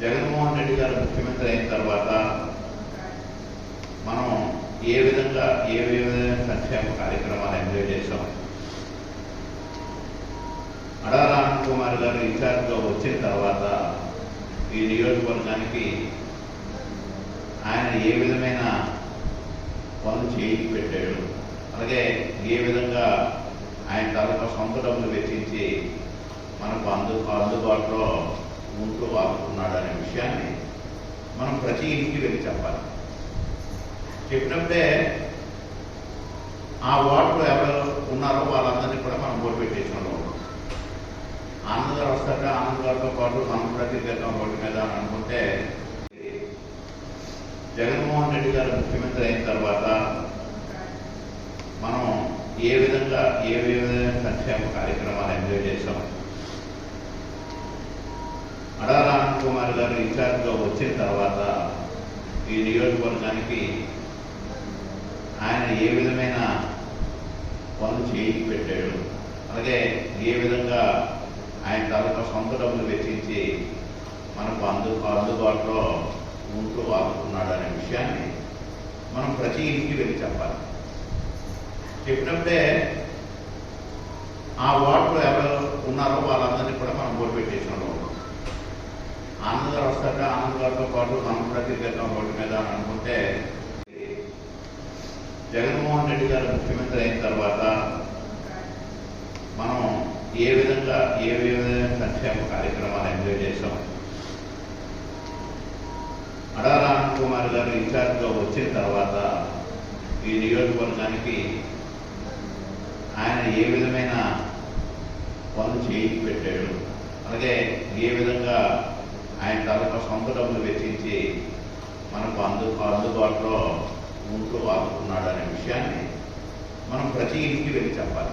జగన్మోహన్ రెడ్డి గారు ముఖ్యమంత్రి అయిన తర్వాత మనం ఏ విధంగా ఏ విధమైన సంక్షేమ కార్యక్రమాలు ఎంజాయ్ చేశాం? అడాల ఆనంద్ కుమార్ గారు ఇన్ఛార్జ్గా వచ్చిన తర్వాత ఈ నియోజకవర్గానికి ఆయన ఏ విధమైన పనులు చేయించి పెట్టాడు? అలాగే ఏ విధంగా ఆయన తాలూకా సొంత డబ్బులు వెచ్చించి మనకు అందు అందుబాటులో ఉంటూ ఆదుకున్నాడు అనే విషయాన్ని మనం ప్రతి ఇంటికి వెళ్ళి చెప్పాలి. చెప్పినప్పుడే ఆ వార్డులో ఎవరు ఉన్నారో వాళ్ళందరినీ కూడా మనం ఓటు పెట్టేసిన ఆనంద్ గారు వస్తాక ఆనంద్ గారితో పాటు మనం కూడా తిరిగేద్దాం ఓటు మీద అని అనుకుంటే జగన్మోహన్ రెడ్డి గారు ముఖ్యమంత్రి అయిన తర్వాత మనం ఏ విధంగా ఏ విధమైన సంక్షేమ కార్యక్రమాలు ఎంజాయ్ చేశాం అడాల ఆనంద్ కుమార్ గారు ఇన్ఛార్జ్గా వచ్చిన తర్వాత ఈ నియోజకవర్గానికి ఆయన ఏ విధమైన పనులు చేయించి పెట్టాడు అలాగే ఏ విధంగా ఆయన తాలూకా సొంత డబ్బులు వెచ్చించి మనకు అందు అందుబాటులో ఉంటూ ఆదుకున్నాడు అనే విషయాన్ని మనం ప్రతి ఇంటికి వెళ్ళి చెప్పాలి. చెప్పినప్పుడే ఆ వార్డులో ఎవరు ఉన్నారో వాళ్ళ కూడా మనం ఓటు పెట్టేసిన ఆనంద్ వస్తాక ఆనంద్ పాటు మనం కూడా తిరిగేద్దాం ఓటు మీద అని అనుకుంటే జగన్మోహన్ రెడ్డి గారు ముఖ్యమంత్రి అయిన తర్వాత మనం ఏ విధంగా ఏ విధమైన సంక్షేమ కార్యక్రమాలు ఎంజాయ్ చేశాం? అడాల ఆనంద్ కుమార్ గారు ఇన్ఛార్జ్గా వచ్చిన తర్వాత ఈ నియోజకవర్గానికి ఆయన ఏ విధమైన పనులు చేయించి పెట్టాడు? అలాగే ఏ విధంగా ఆయన తాలూకా సొంత డబ్బులు వెచ్చించి మనకు అందు అందుబాటులో ఉంటూ ఆదుకున్నాడు అనే విషయాన్ని మనం ప్రతి ఇంటికి వెళ్ళి చెప్పాలి.